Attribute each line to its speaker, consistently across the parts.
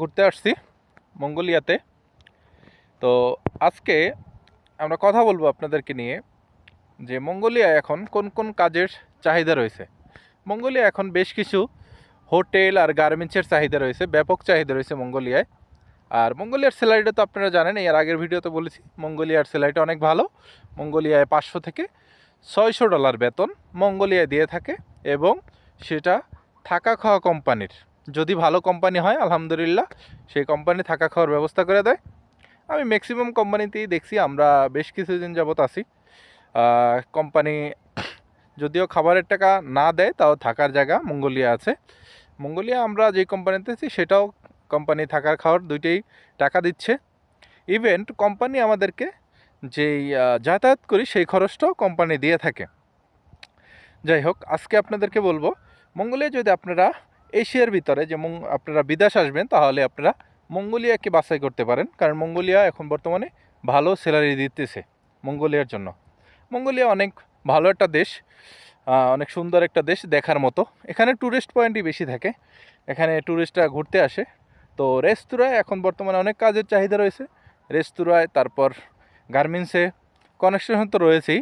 Speaker 1: ঘুরতে আসছি মঙ্গোলিয়াতে। তো আজকে আমরা কথা বলব আপনাদেরকে নিয়ে যে মঙ্গোলিয়া এখন কোন কোন কাজের চাহিদা রয়েছে। মঙ্গোলিয়া এখন বেশ কিছু হোটেল আর গার্মেন্টসের চাহিদা রয়েছে, ব্যাপক চাহিদা রয়েছে মঙ্গোলিয়ায়। আর মঙ্গোলিয়ার স্যালারিটা তো আপনারা জানেন, এর আগের ভিডিওতে বলেছি, মঙ্গোলিয়ার স্যালারিটা অনেক ভালো। মঙ্গোলিয়ায় পাঁচশো থেকে ছয়শো ডলার বেতন মঙ্গোলিয়ায় দিয়ে থাকে এবং সেটা থাকা খাওয়া কোম্পানির। যদি ভালো কোম্পানি হয়, আলহামদুলিল্লাহ, সেই কোম্পানি থাকা খাওয়ার ব্যবস্থা করে দেয়। আমি ম্যাক্সিমাম কোম্পানিতেই দেখছি, আমরা বেশ কিছুদিন যাবত আছি। কোম্পানি যদিও খাবারের টাকা না দেয়, তাও থাকার জায়গা মঙ্গোলিয়া আছে। মঙ্গোলিয়া আমরা যে কোম্পানিতে আছি, সেটাও কোম্পানি থাকার খাওয়ার দুইটাই টাকা দিচ্ছে। ইভেন্ট কোম্পানি আমাদেরকে যেই যাতায়াত করি, সেই খরচটাও কোম্পানি দিয়ে থাকে। যাই হোক, আজকে আপনাদেরকে বলব, মঙ্গোলিয়া যদি আপনারা এশিয়ার ভিতরে যে আপনারা বিদেশ আসবেন, তাহলে আপনারা মঙ্গোলিয়াকে বাছাই করতে পারেন। কারণ মঙ্গোলিয়া এখন বর্তমানে ভালো স্যালারি দিতেছে মঙ্গোলিয়ার জন্য। মঙ্গোলিয়া অনেক ভালো একটা দেশ অনেক সুন্দর একটা দেশ দেখার মতো। এখানে ট্যুরিস্ট পয়েন্টই বেশি থাকে। এখানে ট্যুরিস্টরা ঘুরতে আসে। তো রেস্তোরাঁয় এখন বর্তমানে অনেক কাজের চাহিদা রয়েছে। রেস্তোরাঁয়, তারপর গার্মেন্টসে কনেকশন তো রয়েছেই।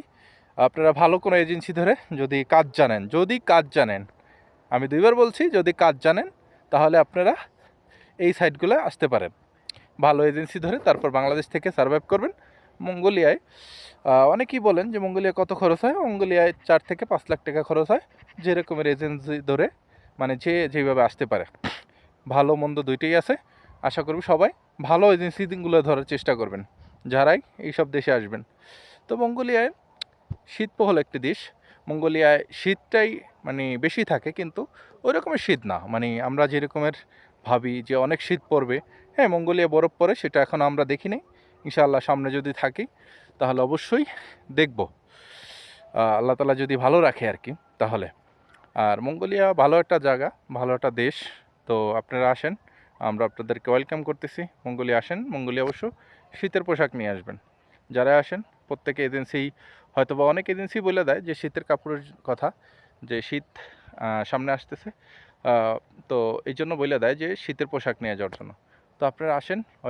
Speaker 1: আপনারা ভালো কোনো এজেন্সি ধরে যদি কাজ জানেন, যদি কাজ জানেন আমি দুইবার বলছি, যদি কাজ জানেন, তাহলে আপনারা এই সাইটগুলো আসতে পারেন। ভালো এজেন্সি ধরে তারপর বাংলাদেশ থেকে সার্ভাইভ করবেন। মঙ্গোলিয়ায় অনেকেই বলেন যে মঙ্গোলিয়া কত খরচ হয়? মঙ্গোলিয়ায় চার থেকে পাঁচ লাখ টাকা খরচ হয় যেরকমের এজেন্সি ধরে মানে যে যেভাবে আসতে পারে। ভালো, মন্দ দুইটাই আছে। আশা করব সবাই ভালো এজেন্সিগুলো ধরার চেষ্টা করবেন। যারাই এইসব দেশে আসবেন। তো মঙ্গোলিয়ায় শীতবহুল একটি দেশ। মঙ্গোলিয়ায় শীতটাই মানে বেশি থাকে, কিন্তু ওই রকমের শীত না। মানে আমরা যেরকমের ভাবি যে অনেক শীত পড়বে হ্যাঁ মঙ্গোলিয়া বরফ পড়ে সেটা এখন আমরা দেখি নাই। ইনশাআল্লাহ সামনে যদি থাকি, তাহলে অবশ্যই দেখব। আল্লাহ তালা যদি ভালো রাখে আর কি, তাহলে। আর মঙ্গোলিয়া ভালো একটা জায়গা, ভালো একটা দেশ। তো আপনারা আসেন, আমরা আপনাদেরকে ওয়েলকাম করতেছি। মঙ্গোলিয়া আসেন, মঙ্গোলিয়া অবশ্য শীতের পোশাক নিয়ে আসবেন। যারা আসেন, প্রত্যেকে এজেন্সি হয়তো বা অনেক এজেন্সি বলে দেয় যে শীতের কাপড়ের কথা, যে শীত সামনে আসতেছে। তো এই জন্য বলে দেয় যে শীতের পোশাক নিয়ে যাওয়ার জন্য। তো আপনারা আসেন